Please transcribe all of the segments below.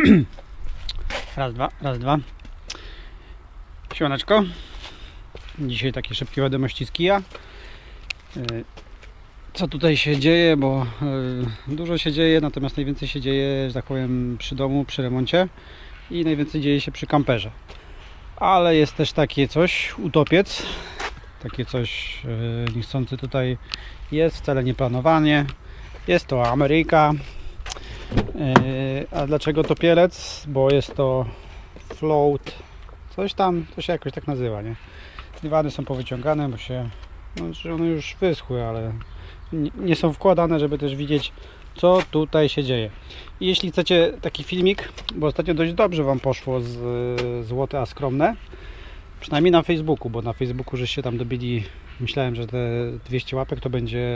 Raz, dwa, raz, dwa. Siemaneczko. Dzisiaj takie szybkie wiadomości z kija. Y, Co tutaj się dzieje, bo y, dużo się dzieje, natomiast najwięcej się dzieje, że tak powiem, przy domu, przy remoncie i najwięcej dzieje się przy kamperze. Ale jest też takie coś, utopiec, takie coś y, niechcący tutaj jest, wcale nie planowanie. Jest to Ameryka. Yy, A dlaczego topielec? Bo jest to float, coś tam, to się jakoś tak nazywa, nie? Dywany są powyciągane, bo się, no, one już wyschły, ale nie, są wkładane, żeby też widzieć, co tutaj się dzieje. I jeśli chcecie taki filmik, bo ostatnio dość dobrze Wam poszło z Złote a Skromne, przynajmniej na Facebooku, bo na Facebooku żeście tam dobili, myślałem, że te 200 łapek to będzie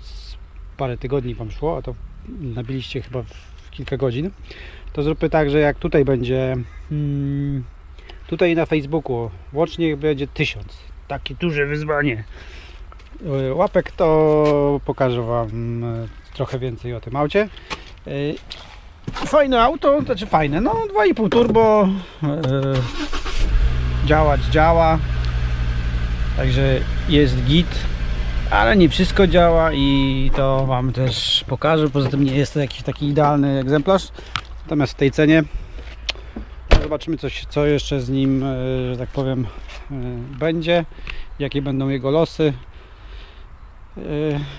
z parę tygodni Wam szło, a to nabiliście chyba w kilka godzin, to zróbmy tak, że jak tutaj będzie mm, tutaj na Facebooku łącznie będzie tysiąc. Takie duże wyzwanie y, łapek, to pokażę Wam y, trochę więcej o tym aucie. Y, Fajne auto, znaczy fajne, no 2,5 turbo działać działa także jest git ale nie wszystko działa i to Wam też pokażę. Poza tym nie jest to jakiś taki idealny egzemplarz. Natomiast w tej cenie no zobaczymy coś, co jeszcze z nim, e, że tak powiem, e, będzie, jakie będą jego losy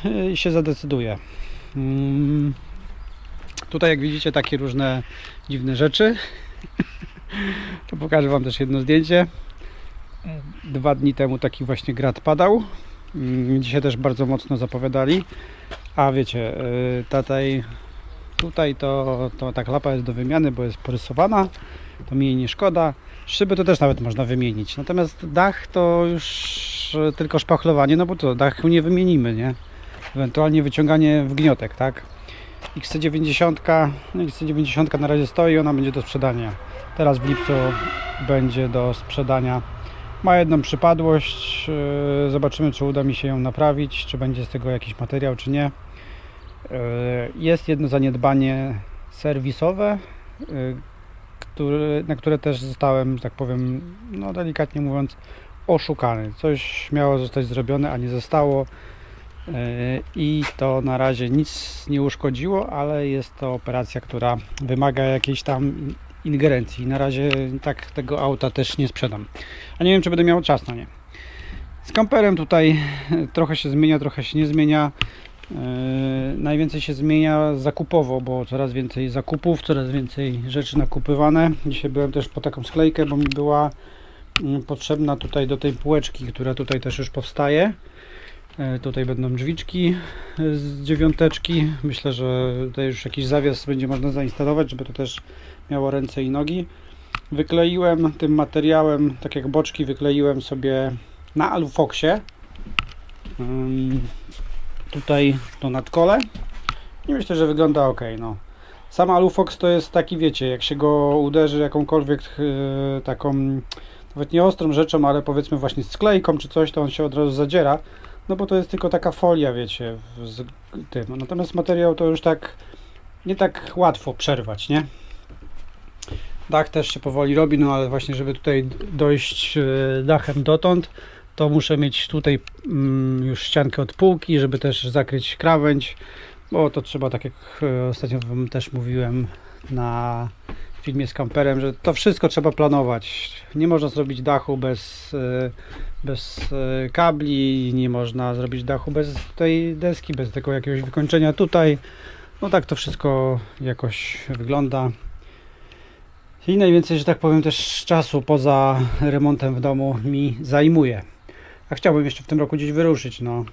e, i się zadecyduje. Mm, Tutaj jak widzicie takie różne dziwne rzeczy. To pokażę Wam też jedno zdjęcie. Dwa dni temu taki właśnie grad padał. Mm, Dzisiaj też bardzo mocno zapowiadali. A wiecie, y, tutaj, tutaj to, to ta klapa jest do wymiany, bo jest porysowana. To mi jej nie szkoda. Szyby to też nawet można wymienić. Natomiast dach to już y, tylko szpachlowanie, no bo to dachu nie wymienimy, nie? Ewentualnie wyciąganie w gniotek, tak? XC90, no XC90 na razie stoi, ona będzie do sprzedania. Teraz w lipcu będzie do sprzedania. Ma jedną przypadłość. Yy, Zobaczymy, czy uda mi się ją naprawić, czy będzie z tego jakiś materiał, czy nie. Yy, Jest jedno zaniedbanie serwisowe, który, na które też zostałem, że tak powiem, no delikatnie mówiąc, oszukany. Coś miało zostać zrobione, a nie zostało. I to na razie nic nie uszkodziło, ale jest to operacja, która wymaga jakiejś tam ingerencji. Na razie tak tego auta też nie sprzedam. A nie wiem, czy będę miał czas na nie. Z kamperem tutaj e, trochę się zmienia, trochę się nie zmienia. Yy, najwięcej się zmienia zakupowo, bo coraz więcej zakupów, coraz więcej rzeczy nakupywane. Dzisiaj byłem też po taką sklejkę, bo mi była mm, potrzebna tutaj do tej półeczki, która tutaj też już powstaje. E, Tutaj będą drzwiczki z dziewiąteczki. Myślę, że tutaj już jakiś zawias będzie można zainstalować, żeby to też miało ręce i nogi. Wykleiłem tym materiałem, tak jak boczki, wykleiłem sobie na alufoxie. Ym, Tutaj to nadkole. I myślę, że wygląda ok. No. Sam alufox to jest taki, wiecie, jak się go uderzy jakąkolwiek e, taką, nawet nie ostrą rzeczą, ale powiedzmy właśnie sklejką czy coś, to on się od razu zadziera. No bo to jest tylko taka folia, wiecie, z tym. Natomiast materiał to już tak nie tak łatwo przerwać, nie? Dach też się powoli robi, no ale właśnie, żeby tutaj dojść e, dachem dotąd, to muszę mieć tutaj mm, już ściankę od półki, żeby też zakryć krawędź, bo to trzeba, tak jak e, ostatnio Wam też mówiłem na filmie z kamperem, że to wszystko trzeba planować. Nie można zrobić dachu bez, e, bez e, kabli, nie można zrobić dachu bez tej deski, bez tego jakiegoś wykończenia tutaj. No tak to wszystko jakoś wygląda. I najwięcej, że tak powiem, też czasu poza remontem w domu mi zajmuje. A chciałbym jeszcze w tym roku gdzieś wyruszyć. No.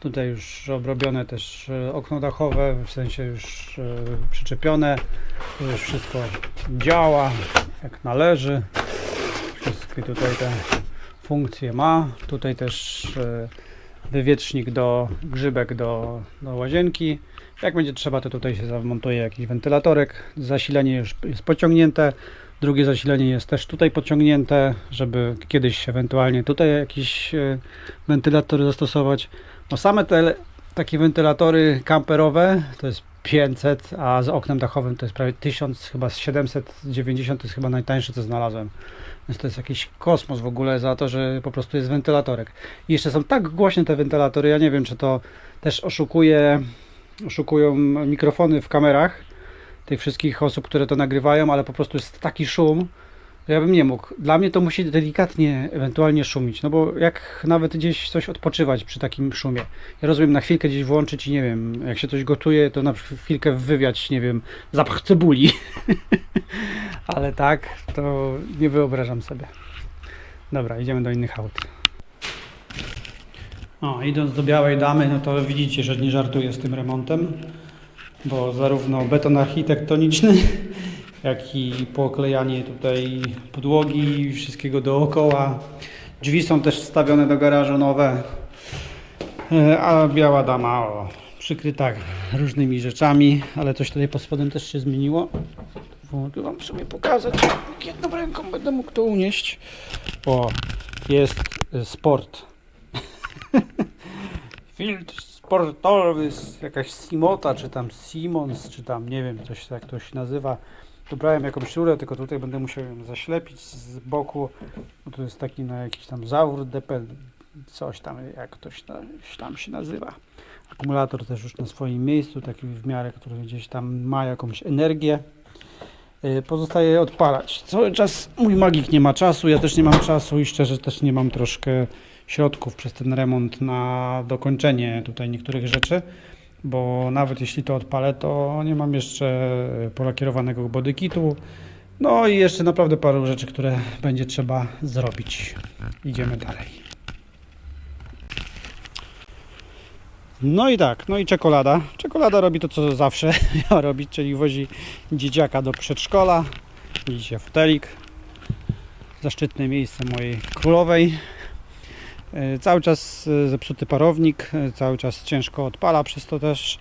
Tutaj już obrobione też e, okno dachowe, w sensie już e, przyczepione. Tu już wszystko działa jak należy. Wszystkie tutaj te funkcje ma. Tutaj też e, wywietrznik do grzybek do, do łazienki. Jak będzie trzeba, to tutaj się zamontuje jakiś wentylatorek. Zasilanie już jest pociągnięte. Drugie zasilanie jest też tutaj pociągnięte, żeby kiedyś ewentualnie tutaj jakiś e, wentylator zastosować. No same te takie wentylatory kamperowe to jest 500, a z oknem dachowym to jest prawie 1000, chyba z 790 to jest chyba najtańsze co znalazłem. Więc to jest jakiś kosmos w ogóle za to, że po prostu jest wentylatorek. I jeszcze są tak głośne te wentylatory, ja nie wiem czy to też oszukuje, oszukują mikrofony w kamerach tych wszystkich osób, które to nagrywają, ale po prostu jest taki szum, ja bym nie mógł. Dla mnie to musi delikatnie ewentualnie szumić, no bo jak nawet gdzieś coś odpoczywać przy takim szumie. Ja rozumiem na chwilkę gdzieś włączyć i nie wiem, jak się coś gotuje, to na chwilkę wywiać, nie wiem, zapach cebuli. ale tak, to nie wyobrażam sobie. Dobra, idziemy do innych aut. O, idąc do Białej Damy, no to widzicie, że nie żartuję z tym remontem, bo zarówno beton architektoniczny, jak i poklejanie tutaj podłogi, wszystkiego dookoła. Drzwi są też wstawione do garażu nowe, E, a Biała Dama o, przykryta różnymi rzeczami, ale coś tutaj pod spodem też się zmieniło. Mogę Wam sobie pokazać, jedną ręką będę mógł to unieść. O, jest sport. Filtr sportowy, jakaś Simota, czy tam Simons, czy tam nie wiem, coś jak to się nazywa. Dobrałem jakąś rurę, tylko tutaj będę musiał ją zaślepić z boku, bo to jest taki na jakiś tam zawór, DP, coś tam, jak to się, tam się nazywa. Akumulator też już na swoim miejscu, taki w miarę, który gdzieś tam ma jakąś energię. Y, Pozostaje odpalać. Cały czas mój magik nie ma czasu, ja też nie mam czasu i szczerze też nie mam troszkę środków przez ten remont na dokończenie tutaj niektórych rzeczy, bo nawet jeśli to odpalę, to nie mam jeszcze polakierowanego bodykitu. No i jeszcze naprawdę paru rzeczy, które będzie trzeba zrobić. Idziemy dalej. No i tak, no i czekolada. Czekolada robi to, co zawsze miała robić, czyli wozi dzieciaka do przedszkola. Widzicie, fotelik. Zaszczytne miejsce mojej królowej. E, Cały czas e, zepsuty parownik, e, cały czas ciężko odpala przez to też.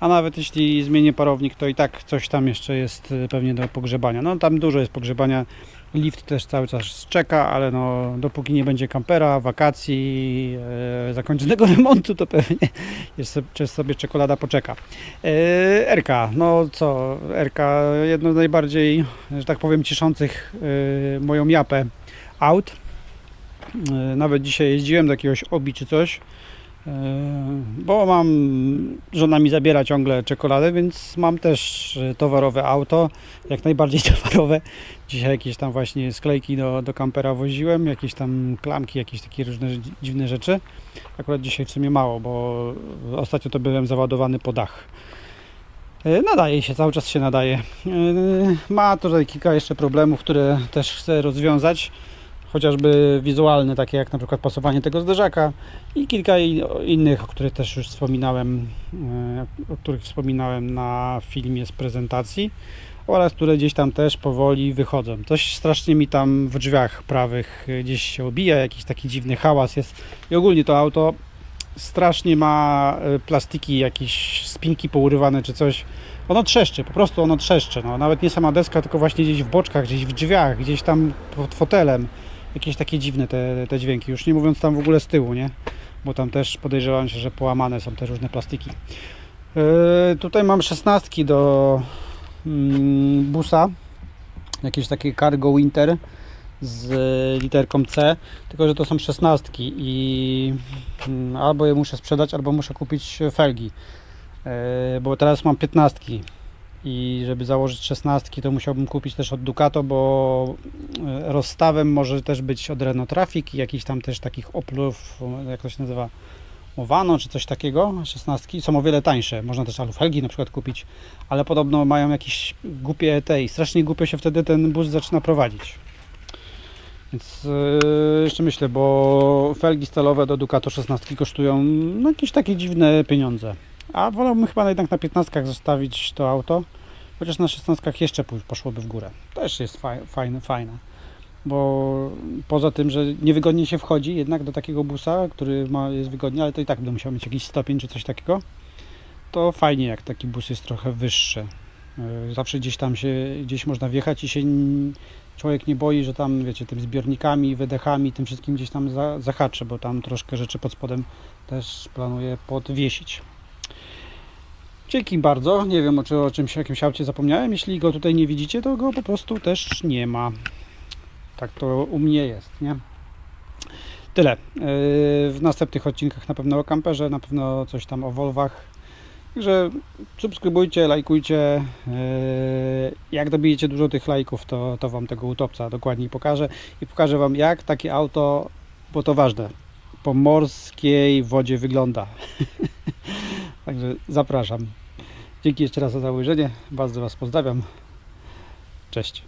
A nawet jeśli zmienię parownik, to i tak coś tam jeszcze jest e, pewnie do pogrzebania. No tam dużo jest pogrzebania. Lift też cały czas czeka, ale no dopóki nie będzie kampera, wakacji, e, zakończonego remontu, to pewnie jeszcze sobie czekolada poczeka. E, Erka, no co, Erka, jedno z najbardziej, że tak powiem, cieszących e, moją japę aut. Nawet dzisiaj jeździłem do jakiegoś obi czy coś, bo mam, żona mi zabiera ciągle czekoladę, więc mam też e, towarowe auto, jak najbardziej towarowe. Dzisiaj jakieś tam właśnie sklejki do, do kampera woziłem, jakieś tam klamki, jakieś takie różne dzi- dziwne rzeczy. Akurat dzisiaj w sumie mało, bo ostatnio to byłem załadowany po dach. E, Nadaje się, cały czas się nadaje. E, Ma tutaj kilka jeszcze problemów, które też chcę rozwiązać chociażby wizualne, takie jak na przykład pasowanie tego zderzaka i kilka innych, o których też już wspominałem, e, o których wspominałem na filmie z prezentacji oraz które gdzieś tam też powoli wychodzą. Coś strasznie mi tam w drzwiach prawych gdzieś się obija, jakiś taki dziwny hałas jest i ogólnie to auto strasznie ma e, plastiki, jakieś spinki pourywane czy coś. Ono trzeszczy, po prostu ono trzeszczy. No, nawet nie sama deska, tylko właśnie gdzieś w boczkach, gdzieś w drzwiach, gdzieś tam pod fotelem jakieś takie dziwne te, te dźwięki, już nie mówiąc tam w ogóle z tyłu, nie? Bo tam też podejrzewam się, że połamane są te różne plastiki. Yy, tutaj mam szesnastki do mm, busa, jakieś takie cargo winter z literką C, tylko że to są szesnastki i mm, albo je muszę sprzedać, albo muszę kupić felgi, yy, bo teraz mam piętnastki i żeby założyć szesnastki, to musiałbym kupić też od Ducato, bo e, rozstawem może też być od Renault Traffic i jakichś tam też takich Oplów, jak to się nazywa, Movano czy coś takiego, szesnastki są o wiele tańsze. Można też alufelgi na przykład kupić, ale podobno mają jakieś głupie te i strasznie głupio się wtedy ten bus zaczyna prowadzić. Więc e, jeszcze myślę, bo felgi stalowe do Ducato 16 kosztują no, jakieś takie dziwne pieniądze. A wolałbym chyba jednak na 15 zostawić to auto, chociaż na 16 jeszcze poszłoby w górę. Też jest faj- fajne, fajne. Bo poza tym, że niewygodnie się wchodzi jednak do takiego busa, który ma, jest wygodnie, ale to i tak będę musiał mieć jakiś stopień czy coś takiego, to fajnie jak taki bus jest trochę wyższy. Yy, Zawsze gdzieś tam się, gdzieś można wjechać i się człowiek nie boi, że tam, wiecie, tym zbiornikami, wydechami, tym wszystkim gdzieś tam za, zahaczy, bo tam troszkę rzeczy pod spodem też planuję podwiesić. Dzięki bardzo. Nie wiem o, czy, o czymś, jakimś aucie zapomniałem. Jeśli go tutaj nie widzicie, to go po prostu też nie ma. Tak to u mnie jest, nie? Tyle. Yy, W następnych odcinkach na pewno o kamperze, na pewno coś tam o Volvach. Także subskrybujcie, lajkujcie. Yy, Jak dobijecie dużo tych lajków, to, to Wam tego utopca dokładniej pokażę. I pokażę Wam, jak takie auto, bo to ważne, po morskiej wodzie wygląda. Także zapraszam. Dzięki jeszcze raz za założenie. Bardzo Was pozdrawiam. Cześć.